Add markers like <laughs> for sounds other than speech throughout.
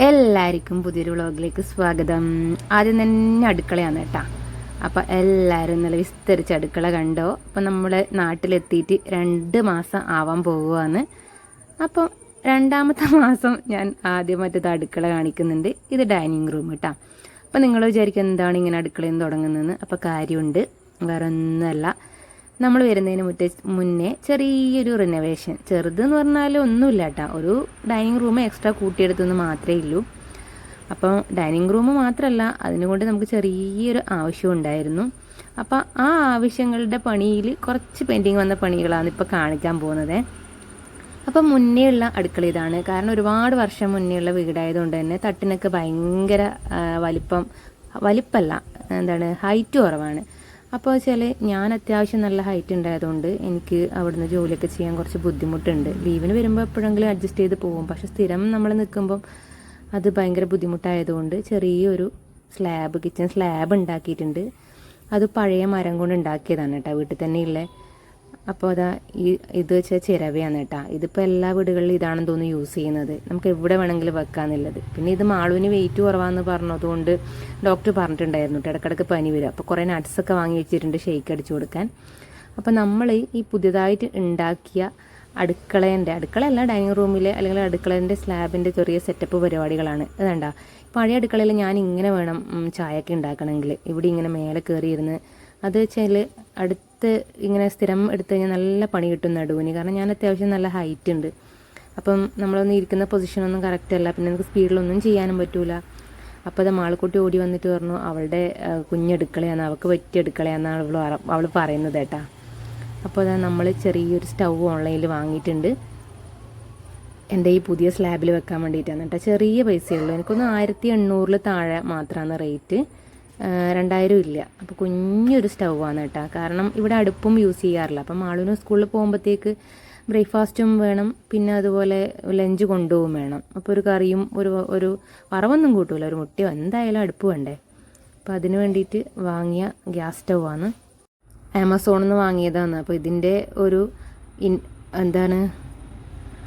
എല്ലാവർക്കും പുതിയൊരു വ്ളോഗിലേക്ക് സ്വാഗതം. ആദ്യം തന്നെ അടുക്കളയാണ് കേട്ടോ. അപ്പം എല്ലാവരും നല്ല വിസ്തരിച്ച് അടുക്കള കണ്ടോ? അപ്പം നമ്മുടെ നാട്ടിലെത്തിയിട്ട് രണ്ട് മാസം ആവാൻ പോവുകയാണ്. അപ്പം രണ്ടാമത്തെ <laughs> മാസം ഞാൻ ആദ്യമായിട്ടത് അടുക്കള കാണിക്കുന്നുണ്ട്. ഇത് ഡൈനിങ് റൂം കേട്ടോ. അപ്പം നിങ്ങൾ വിചാരിക്കും എന്താണ് ഇങ്ങനെ അടുക്കളയിൽ നിന്ന് തുടങ്ങുന്നതെന്ന്. അപ്പം കാര്യമുണ്ട്. വേറെ ഒന്നുമല്ല നമ്മൾ വരുന്നതിന് മുറ്റേ മുന്നേ ചെറിയൊരു റിനോവേഷൻ ചെറുതെന്ന് പറഞ്ഞാൽ ഒന്നുമില്ല കേട്ടോ ഒരു ഡൈനിങ് റൂം എക്സ്ട്രാ കൂട്ടിയെടുത്തെന്ന് മാത്രമേ ഉള്ളൂ. അപ്പോൾ ഡൈനിങ് റൂം മാത്രമല്ല അതിനുകൊണ്ട് നമുക്ക് ചെറിയൊരു ആവശ്യം ഉണ്ടായിരുന്നു. അപ്പോൾ ആ ആവശ്യങ്ങളുടെ പണിയിൽ കുറച്ച് പെൻഡിങ് വന്ന പണികളാണ് ഇപ്പോൾ കാണിക്കാൻ പോകുന്നത്. അപ്പം മുന്നേ ഉള്ള അടുക്കള ഇതാണ്. കാരണം ഒരുപാട് വർഷം മുന്നേ ഉള്ള വീടായതുകൊണ്ട് തന്നെ തട്ടിനൊക്കെ ഭയങ്കര വലിപ്പം വലിപ്പല്ല. എന്താണ് ഹൈറ്റ് കുറവാണ്. അപ്പോൾ വെച്ചാൽ ഞാൻ അത്യാവശ്യം നല്ല ഹൈറ്റ് ഉണ്ടായതുകൊണ്ട് എനിക്ക് അവിടുന്ന് ജോലിയൊക്കെ ചെയ്യാൻ കുറച്ച് ബുദ്ധിമുട്ടുണ്ട്. ലീവിന് വരുമ്പോൾ എപ്പോഴെങ്കിലും അഡ്ജസ്റ്റ് ചെയ്ത് പോകും. പക്ഷെ സ്ഥിരം നമ്മൾ നിൽക്കുമ്പം അത് ഭയങ്കര ബുദ്ധിമുട്ടായതുകൊണ്ട് ചെറിയൊരു സ്ലാബ് കിച്ചൺ സ്ലാബ് ഉണ്ടാക്കിയിട്ടുണ്ട്. അത് പഴയ മരം കൊണ്ട് ഉണ്ടാക്കിയതാണ് കേട്ടോ. വീട്ടിൽ തന്നെയുള്ള അപ്പോൾ അതാ ഈ ഇത് വെച്ചാൽ ചിരവയാണ് കേട്ടോ ഇതിപ്പോൾ എല്ലാ വീടുകളിലും ഇതാണെന്ന് തോന്നുന്നു യൂസ് ചെയ്യുന്നത്. നമുക്ക് എവിടെ വേണമെങ്കിലും വെക്കാന്നുള്ളത്. പിന്നെ ഇത് മാളുവിന് വെയിറ്റ് കുറവാന്ന് പറഞ്ഞതുകൊണ്ട് ഡോക്ടർ പറഞ്ഞിട്ടുണ്ടായിരുന്നു ഇടക്കിടക്ക് പനി വരും. അപ്പോൾ കുറേ നട്ട്സൊക്കെ വാങ്ങി വെച്ചിട്ടുണ്ട് ഷെയ്ക്ക് അടിച്ചു കൊടുക്കാൻ. അപ്പോൾ നമ്മൾ ഈ പുതിയതായിട്ട് ഉണ്ടാക്കിയ അടുക്കളേന്റെ അടുക്കളയല്ല ഡൈനിങ് റൂമിലെ അല്ലെങ്കിൽ അടുക്കളേന്റെ സ്ലാബിന്റെ ചെറിയ സെറ്റപ്പ് പരിപാടികളാണ്. അതണ്ട പഴയ അടുക്കളയിൽ ഞാൻ ഇങ്ങനെ വേണം ചായയൊക്കെ ഉണ്ടാക്കണമെങ്കിൽ. ഇവിടെ ഇങ്ങനെ മേലെ കയറിയിരുന്ന്. അത് വെച്ചാൽ അടുത്ത് ഇങ്ങനെ സ്ഥിരം എടുത്തു കഴിഞ്ഞാൽ നല്ല പണി കിട്ടും നടുവിന്. കാരണം ഞാൻ അത്യാവശ്യം നല്ല ഹൈറ്റ് ഉണ്ട്. അപ്പം നമ്മളൊന്ന് ഇരിക്കുന്ന പൊസിഷനൊന്നും കറക്റ്റ് അല്ല. പിന്നെ നമുക്ക് സ്പീഡിലൊന്നും ചെയ്യാനും പറ്റൂല. അപ്പോൾ അത് മാളിക്കുട്ടി ഓടി വന്നിട്ട് പറഞ്ഞു അവളുടെ കുഞ്ഞെടുക്കളയാണ് അവൾക്ക് വെറ്റി അടുക്കളയാണെന്നാണ് അവൾ അവൾ പറയുന്നത് കേട്ടാ. അപ്പോൾ അതാ നമ്മൾ ചെറിയൊരു സ്റ്റൗ ഓൺലൈനിൽ വാങ്ങിയിട്ടുണ്ട്. എന്റെ ഈ പുതിയ സ്ലാബിൽ വെക്കാൻ വേണ്ടിയിട്ടാണ് കേട്ടോ. ചെറിയ പൈസയുള്ളൂ എനിക്കൊന്ന് ആയിരത്തി എണ്ണൂറിൽ താഴെ മാത്രമാണ് റേറ്റ്. രണ്ടായിരം ഇല്ല. അപ്പോൾ കുഞ്ഞൊരു സ്റ്റൗ ആണ് കേട്ടോ. കാരണം ഇവിടെ അടുപ്പും യൂസ് ചെയ്യാറില്ല. അപ്പം മാളൂന് സ്കൂളിൽ പോകുമ്പോഴത്തേക്ക് ബ്രേക്ക്ഫാസ്റ്റും വേണം. പിന്നെ അതുപോലെ ലഞ്ച് കൊണ്ടുപോകും വേണം. അപ്പോൾ ഒരു കറിയും ഒരു ഒരു വറവൊന്നും കൂട്ടൂല. ഒരു മുട്ടയോ എന്തായാലും അടുപ്പ് വേണ്ടേ? അപ്പോൾ അതിന് വേണ്ടിയിട്ട് വാങ്ങിയ ഗ്യാസ് സ്റ്റൗവാണ്. ആമസോണിൽ നിന്ന് വാങ്ങിയതാണ്. അപ്പോൾ ഇതിന്റെ ഒരു ഇൻ എന്താണ്?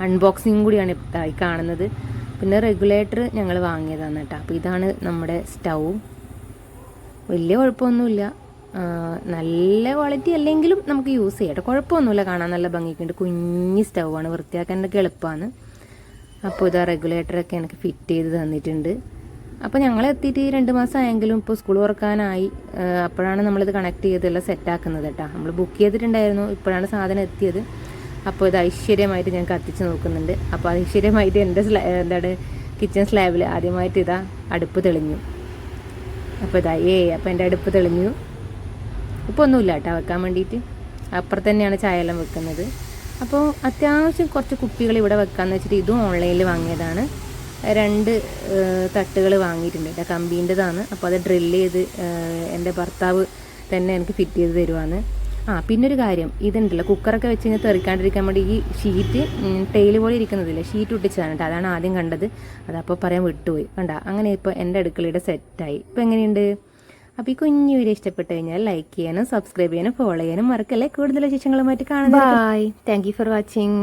അൺബോക്സിങ് കൂടിയാണ് ഇപ്പോൾ കാണുന്നത്. പിന്നെ റെഗുലേറ്റർ ഞങ്ങൾ വാങ്ങിയതാണ് കേട്ടോ. അപ്പോൾ ഇതാണ് നമ്മുടെ സ്റ്റൗ. വലിയ കുഴപ്പമൊന്നുമില്ല. നല്ല ക്വാളിറ്റി അല്ലെങ്കിലും നമുക്ക് യൂസ് ചെയ്യാം. കേട്ടോ കുഴപ്പമൊന്നുമില്ല. കാണാൻ നല്ല ഭംഗിക്കുണ്ട് കുഞ്ഞി സ്റ്റൗവാണ് വൃത്തിയാക്കാനൊക്കെ എളുപ്പമാണ്. അപ്പോൾ ഇതാ റെഗുലേറ്ററൊക്കെ എനിക്ക് ഫിറ്റ് ചെയ്ത് തന്നിട്ടുണ്ട്. അപ്പോൾ ഞങ്ങൾ എത്തിയിട്ട് രണ്ട് മാസമായെങ്കിലും ഇപ്പോൾ സ്കൂൾ തുറക്കാനായി. അപ്പോഴാണ് നമ്മളിത് കണക്ട് ചെയ്തെല്ലാം സെറ്റാക്കുന്നത് കേട്ടോ. നമ്മൾ ബുക്ക് ചെയ്തിട്ടുണ്ടായിരുന്നു ഇപ്പോഴാണ് സാധനം എത്തിയത്. അപ്പോൾ ഇത് ഐശ്വര്യമായിട്ട് ഞാൻ കത്തിച്ച് നോക്കുന്നുണ്ട്. അപ്പോൾ ഐശ്വര്യമായിട്ട് എന്റെ സ്ലാ എന്താണ് കിച്ചൺ സ്ലാബിൽ ആദ്യമായിട്ട് ഇതാ അടുപ്പ് തെളിഞ്ഞു. അപ്പോൾ ഇതാ ഏ അപ്പോൾ എന്റെ അടുപ്പ് തെളിഞ്ഞു. ഇപ്പോൾ ഒന്നുമില്ല കേട്ടോ വെക്കാൻ വേണ്ടിയിട്ട് അപ്പുറത്ത് തന്നെയാണ് ചായ എല്ലാം വെക്കുന്നത്. അപ്പോൾ അത്യാവശ്യം കുറച്ച് കുപ്പികൾ ഇവിടെ വെക്കാമെന്ന് വെച്ചിട്ട് ഇതും ഓൺലൈനിൽ വാങ്ങിയതാണ്. രണ്ട് തട്ടുകൾ വാങ്ങിയിട്ടുണ്ട് കേട്ടോ കമ്പീന്റെതാണ്. അപ്പോൾ അത് ഡ്രില്ല് ചെയ്ത് എന്റെ ഭർത്താവ് തന്നെ എനിക്ക് ഫിറ്റ് ചെയ്ത് തരുവാണ്. ആ പിന്നൊരു കാര്യം ഇതുണ്ടല്ലോ കുക്കറൊക്കെ വെച്ച് കഴിഞ്ഞാൽ തെറിക്കാണ്ടിരിക്കാൻ വേണ്ടി ഈ ഷീറ്റ് ടെയിൽ പോലെ ഇരിക്കുന്നതില്ല ഷീറ്റ് ഒട്ടിച്ചതാണ് കേട്ടോ അതാണ് ആദ്യം കണ്ടത്. അതപ്പോൾ പറയാൻ വിട്ടുപോയി. കണ്ട അങ്ങനെ ഇപ്പോൾ എന്റെ അടുക്കളയുടെ സെറ്റായി. ഇപ്പോൾ എങ്ങനെയുണ്ട്? അപ്പോൾ ഈ കുഞ്ഞു വീഡിയോ ഇഷ്ടപ്പെട്ട് കഴിഞ്ഞാൽ ലൈക്ക് ചെയ്യാനും സബ്സ്ക്രൈബ് ചെയ്യാനും ഫോളോ ചെയ്യാനും മറക്കല്ലേ. കൂടുതൽ വിശേഷങ്ങളുമായിട്ട് കാണാം bye thank you for watching